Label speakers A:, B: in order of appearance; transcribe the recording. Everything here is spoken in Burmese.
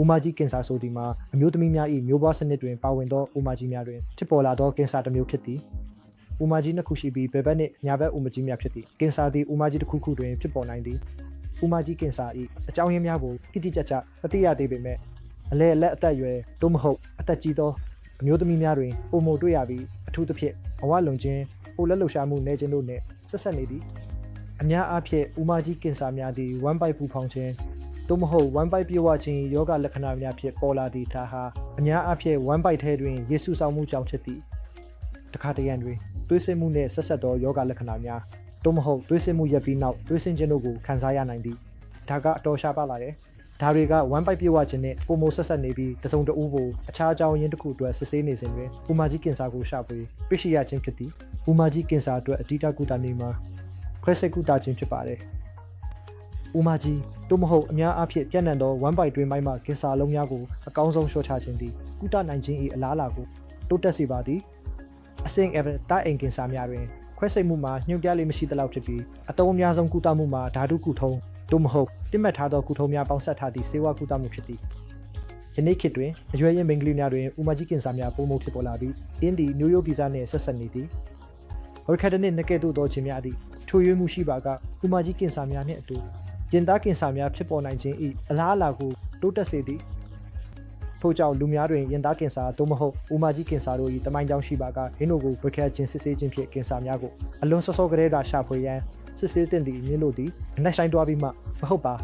A: ဥမာကြီးကင်ဆာဆိုသည်မှာအမျိုးသမီးများ၏မျိုးပွားစနစ်တွင်ပါဝင်သောဥမာကြီးများတွင်ဖြစ်ပေါ်လာသောကင်ဆာတစ်မျိုးဖြစ်သည်ဥမာကြီးနှစ်ခုရှိပြီးဘယ်ဘက်နှင့်ညာဘက်ဥမာကြီးများဖြစ်သည်ကင်ဆာသည်ဥမာကြီးတစ်ခုခုတွင်ဖြစ်ပေါ်နိုင်သည်ဥမာကြီးကင်ဆာ၏အကြောင်းရင်းများကိုတိတိကျကျမသိရသေးပေမဲ့အလဲအလက်အသက်အရွယ်သို့မဟုတ်အသက်ကြီးသောအမျိုးသမီးများတွင်ပုံမတွေ့ရပြီးအထူးသဖြင့်ဘဝလုံခြင်းပိုလက်လှုပ်ရှားမှုနေခြင်းတို့နှင့်ဆက်ဆက်နေသည်အများအားဖြင့်ဥမာကြီးကင်ဆာများသည်ဝမ်းပိုက်ပူဖောင်ခြင်း သို့မဟုတ်ဝမ်းပိုက်ပြေဝခြင်းယောဂလက္ခဏာများဖြင့်ပေါ်လာသည့်ဒါဟာအများအားဖြင့်ဝမ်းပိုက်ထဲတွင်ယေရှုဆောင်မှုကြောင့်ဖြစ်သည်တခါတရံတွင်သွေးဆင်းမှုနှင့်ဆက်ဆက်သောယောဂလက္ခဏာများသို့မဟုတ်သွေးဆင်းမှုရပ်ပြီးနောက်သွေးဆင်းခြင်းတို့ကိုခံစားရနိုင်သည်ဒါကအတော်ရှားပါလာတယ်ဒါတွေကဝမ်းပိုက်ပြေဝခြင်းနဲ့ပုံမဆက်ဆက်နေပြီးတစုံတဦးကိုအခြားအကြောင်းရင်းတစ်ခုအတွက်စစ်ဆေးနေစဉ်တွင်ဥမာကြီးကင်ဆာကိုရှာဖွေတွေ့ရှိရခြင်းဖြစ်သည်ဥမာကြီးကင်ဆာအတွက်အဓိကကုသနည်းမှာခွဲစိတ်ကုသခြင်းဖြစ်ပါတယ် ဦးမကြီးတို့မဟုတ်အများအားဖြင့်ပြန့်နှံ့သော1 byte တွင်မိုက်မှကင်ဆာလုံးများကိုအကောင်းဆုံးလျှော့ချခြင်းသည်ကုသနိုင်ခြင်း၏အလားအလာကိုတိုးတက်စေပါသည်အဆင့် ever တာအင်ကင်ဆာများတွင်ခွဲစိတ်မှုမှာညှို့ပြလေးမရှိသလောက်ဖြစ်ပြီးအတုံးအများဆုံးကုသမှုမှာဓာတုကုထုံးတို့မဟုတ်တိမှတ်ထားသောကုထုံးများပေါင်းစပ်ထားသည့်ဆေးဝါးကုသမှုဖြစ်သည်ယနေ့ခေတ်တွင်အရွယ်ရင်မိန်းကလေးများတွင်ဥမကြီးကင်ဆာများပုံမှုဖြစ်ပေါ်လာပြီးအင်းဒီနျူယိုဗီဇနှင့်ဆက်ဆက်နေသည်ဝရခတ်နှင့်နကဲ့သို့သောခြင်းများသည့်ချို့ယွေးမှုရှိပါကဥမာကြီးကင်ဆာများနှင့်အတူ ရင်သားကင်ဆာများဖြစ်ပေါ်နိုင်ခြင်း၏အလားအလာကိုတိုးတက်စေသည်ထို့ကြောင့်လူများတွင်ရင်သားကင်ဆာသို့မဟုတ်ဥမာကြီးကင်ဆာတို့၏တမိုင်းကြောင်းရှိပါကဟင်းတို့ကိုဝရခတ်ခြင်းစစ်ဆေးခြင်းဖြင့်ကင်ဆာများကိုအလွန်စောစောကလေးသာရှာဖွေရန်စစ်ဆေးသင့်သည့်အရင်းလို့သည်အနက်ဆိုင်တွားပြီးမှမဟုတ်ပါ